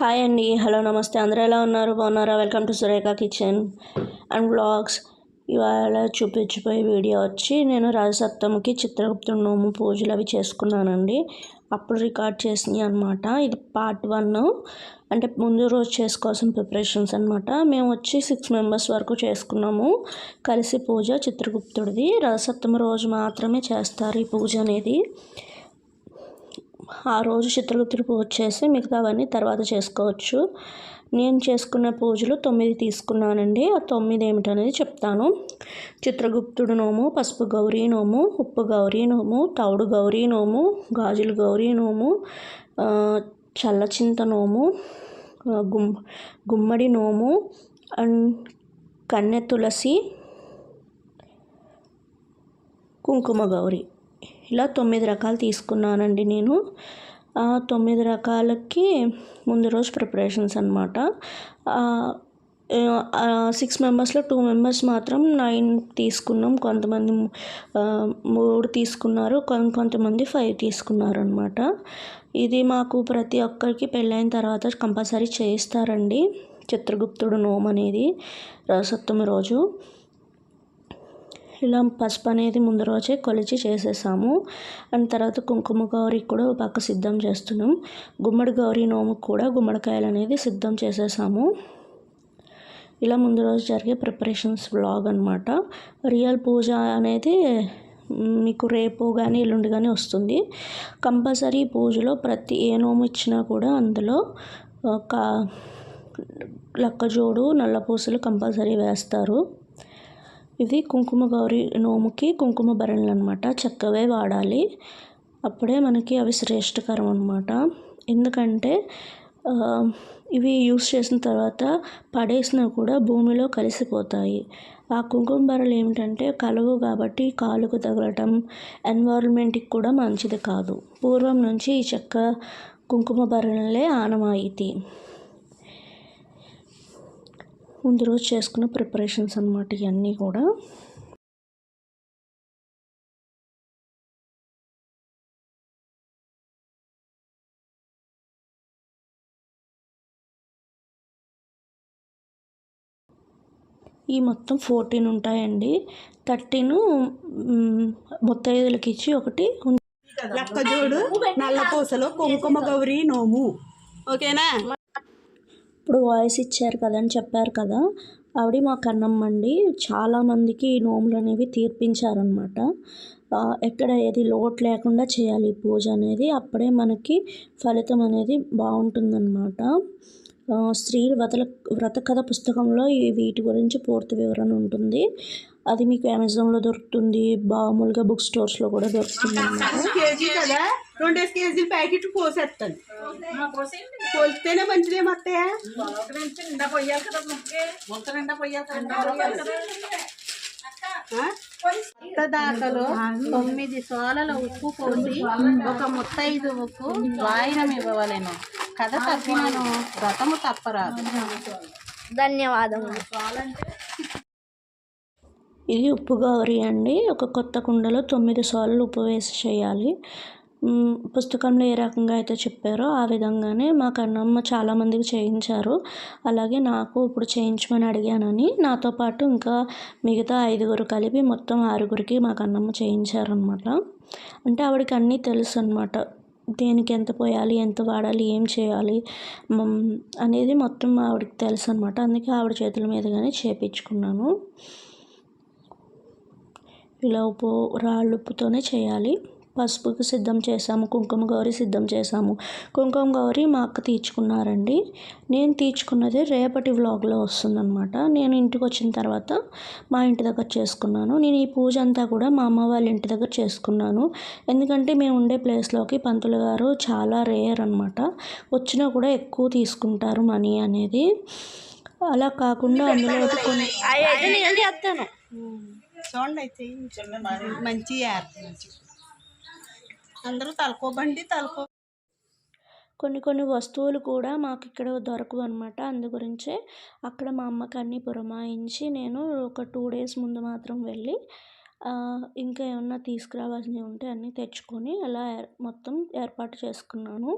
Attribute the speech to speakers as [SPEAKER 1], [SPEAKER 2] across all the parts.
[SPEAKER 1] Hi అండి. Hello నమస్తే. అందరూ ఎలా ఉన్నారు? బాగున్నారా? Welcome to Surekha kitchen and vlogs ఇవాళ చూపించిపోయే వీడియో వచ్చి నేను రాజసప్తమికి చిత్రగుప్తుడు నోము పూజలు అవి చేసుకున్నానండి. అప్పుడు రికార్డ్ చేసినాయి అనమాట ఇది పార్ట్ వన్ అంటే ముందు రోజు చేసుకోవాల్సిన ప్రిపరేషన్స్ అనమాట మేము వచ్చి సిక్స్ మెంబర్స్ వరకు చేసుకున్నాము. కలిసి పూజ చిత్రగుప్తుడిది. రథసప్తమి రోజు మాత్రమే చేస్తారు ఈ పూజ అనేది. ఆ రోజు చిత్రలు తిరుపు వచ్చేసి మిగతావన్నీ తర్వాత చేసుకోవచ్చు. నేను చేసుకున్న పూజలు తొమ్మిది తీసుకున్నానండి. ఆ తొమ్మిది ఏమిటనేది చెప్తాను. చిత్రగుప్తుడు నోము పసుపు గౌరీ నోము ఉప్పు గౌరీ నోము తౌడు గౌరీ నోము గాజులు గౌరీ నోము చల్లచింత నోము గుమ్ గుమ్మడి నోము అండ్ కన్నె తులసి కుంకుమ గౌరీ. ఇలా తొమ్మిది రకాలు తీసుకున్నానండి నేను. ఆ తొమ్మిది రకాలకి ముందు రోజు ప్రిపరేషన్స్ అనమాట సిక్స్ మెంబర్స్లో టూ మెంబర్స్ మాత్రం నైన్ తీసుకున్నాం. కొంతమంది మూడు తీసుకున్నారు. కొంతమంది ఫైవ్ తీసుకున్నారు అనమాట ఇది మాకు ప్రతి ఒక్కరికి పెళ్ళైన తర్వాత కంపల్సరీ చేయిస్తారండి. చిత్రగుప్తుడు నోమ్ అనేది రసప్తమి రోజు. ఇలా పసుపు అనేది ముందు రోజే కొలిచి చేసేసాము. అండ్ తర్వాత కుంకుమ గౌరీ కూడా పక్క సిద్ధం చేస్తున్నాం గుమ్మడి గౌరీ నోము కూడా గుమ్మడికాయలు అనేది సిద్ధం చేసేసాము. ఇలా ముందు రోజు జరిగే ప్రిపరేషన్స్ బ్లాగ్ అనమాట రియల్ పూజ అనేది మీకు రేపు కానీ ఎల్లుండి కానీ వస్తుంది. కంపల్సరీ పూజలో ప్రతి ఏ నోము ఇచ్చినా కూడా అందులో ఒక లక్కజోడు నల్ల పూసలు కంపల్సరీ వేస్తారు. ఇది కుంకుమ గౌరీ నోముకి కుంకుమ భరణలు అనమాట చక్కవే వాడాలి. అప్పుడే మనకి అవి శ్రేష్టకరం అనమాట ఎందుకంటే ఇవి యూస్ చేసిన తర్వాత పడేసినా కూడా భూమిలో కలిసిపోతాయి. ఆ కుంకుమ బరలు ఏమిటంటే కలవు కాబట్టి కాలుకు తగలటం ఎన్వైరన్మెంట్కి కూడా మంచిది కాదు. పూర్వం నుంచి ఈ చెక్క కుంకుమ భరణలే ఆనవాయితీ. ముందు రోజు చేసుకున్న ప్రిపరేషన్స్ అనమాట ఇవన్నీ కూడా. ఈ మొత్తం ఫోర్టీన్ ఉంటాయండి. థర్టీన్ ముత్తైదులకి ఇచ్చి ఒకటి
[SPEAKER 2] లక్కజోడు నల్ల పూసలు కుంకుమ గౌరీ నోము. ఓకేనా?
[SPEAKER 1] ఇప్పుడు వాయిస్ ఇచ్చారు కదా అని చెప్పారు కదా ఆవిడ మా కన్నమ్మ అండి. చాలామందికి ఈ నోములు అనేవి తీర్పించారనమాట ఎక్కడ ఏది లోటు లేకుండా చేయాలి పూజ అనేది అప్పుడే మనకి ఫలితం అనేది బాగుంటుందన్నమాట. స్త్రీ వ్రతల వ్రత కథ పుస్తకంలో ఈ వీటి గురించి పూర్తి వివరణ ఉంటుంది. అది మీకు అమెజాన్లో దొరుకుతుంది మామూలుగా బుక్ స్టోర్స్లో కూడా దొరుకుతుంది
[SPEAKER 2] కేజీ కదా రెండేసి ప్యాకెట్ పోసేస్తాను పోస్తేనే మంచిదే అత్తయ్య?
[SPEAKER 3] దాకలో తొమ్మిది సోలల ఉప్పు పోసి ఒక ముత్తైదు ఉప్పు వాయినం ఇవ్వవలెను. కథ తప్పినను వ్రతము తప్పరాదు.
[SPEAKER 4] ధన్యవాదములు.
[SPEAKER 1] ఇది ఉప్పు గౌరి అండి. ఒక కొత్త కుండలో తొమ్మిది సార్లు ఉప్పు వేసి చేయాలి. పుస్తకంలో ఏ రకంగా అయితే చెప్పారో ఆ విధంగానే మా కన్నమ్మ చాలామందికి చేయించారు. అలాగే నాకు ఇప్పుడు చేయించమని అడిగానని నాతో పాటు ఇంకా మిగతా ఐదుగురు కలిపి మొత్తం ఆరుగురికి మా కన్నమ్మ చేయించారనమాట అంటే ఆవిడకి అన్నీ తెలుసు అనమాట దేనికి ఎంత పోయాలి ఎంత వాడాలి ఏం చేయాలి అనేది మొత్తం ఆవిడకి తెలుసు అనమాట అందుకే ఆవిడ చేతుల మీదుగానే చేపించుకున్నాను. ఇలా ఉప్పు రాళ్ళు ఉప్పుతోనే చేయాలి. పసుపుకి సిద్ధం చేసాము కుంకుమ గౌరీ సిద్ధం చేసాము కుంకుమ గౌరీ మా అక్క తీర్చుకున్నారండి. నేను తీర్చుకున్నది రేపటి వ్లాగ్లో వస్తుందన్నమాట. నేను ఇంటికి వచ్చిన తర్వాత మా ఇంటి దగ్గర చేసుకున్నాను. నేను ఈ పూజ అంతా కూడా మా అమ్మ వాళ్ళ ఇంటి దగ్గర చేసుకున్నాను. ఎందుకంటే మేము ఉండే ప్లేస్లోకి పంతులు గారు చాలా రేర్ అనమాట వచ్చినా కూడా ఎక్కువ తీసుకుంటారు మనీ అనేది. అలా కాకుండా అందులో కొన్ని
[SPEAKER 2] చూడండి అయితే మంచి అందరూ తలుకోబండి తలుకో
[SPEAKER 1] కొన్ని కొన్ని వస్తువులు కూడా మాకు ఇక్కడ దొరకవు అనమాట అందు గురించే అక్కడ మా అమ్మకి అన్నీ పురమాయించి నేను ఒక టూ డేస్ ముందు మాత్రం వెళ్ళి ఇంకా ఏమన్నా తీసుకురావాల్సినవి ఉంటే అన్నీ తెచ్చుకొని అలా మొత్తం ఏర్పాటు చేసుకున్నాను.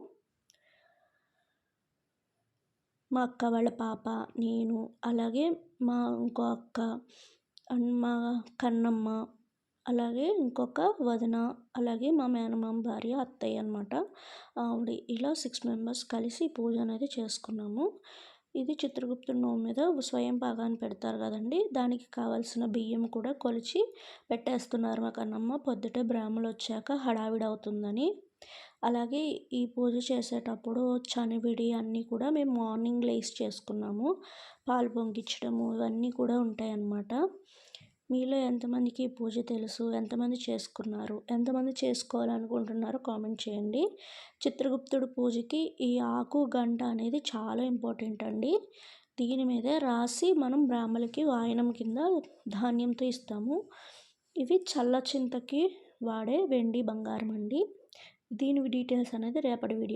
[SPEAKER 1] మా అక్క వాళ్ళ పాప నేను అలాగే మా ఇంకో అక్క అండ్ మా కన్నమ్మ అలాగే ఇంకొక వదిన అలాగే మా మేనమామ భార్య అత్తయ్య అనమాట ఆవిడ ఇలా సిక్స్ మెంబర్స్ కలిసి పూజ అనేది చేసుకున్నాము. ఇది చిత్రగుప్తుడి నోము మీద స్వయం పాకాన్ని పెడతారు కదండి. దానికి కావాల్సిన బియ్యం కూడా కొలిచి పెట్టేస్తున్నారు మా కన్నమ్మ. పొద్దుటే బ్రాహ్మలు వచ్చాక హడావిడి అవుతుందని. అలాగే ఈ పూజ చేసేటప్పుడు చనివిడి అన్నీ కూడా మేము మార్నింగ్ లేస్ చేసుకున్నాము. పాలు పొంగించడము ఇవన్నీ కూడా ఉంటాయి అన్నమాట మీలో ఎంతమందికి పూజ తెలుసు? ఎంతమంది చేసుకున్నారు? ఎంతమంది చేసుకోవాలనుకుంటున్నారో కామెంట్ చేయండి. చిత్రగుప్తుడు పూజకి ఈ ఆకు గంట అనేది చాలా ఇంపార్టెంట్ అండి. దీని మీదే రాసి మనం బ్రాహ్మలకి వాయనం కింద ధాన్యంతో ఇస్తాము. ఇవి చల్ల చింతకి వాడే వెండి బంగారం అండి. దీని డీటెయిల్స్ అనేది రేపటి వీడియో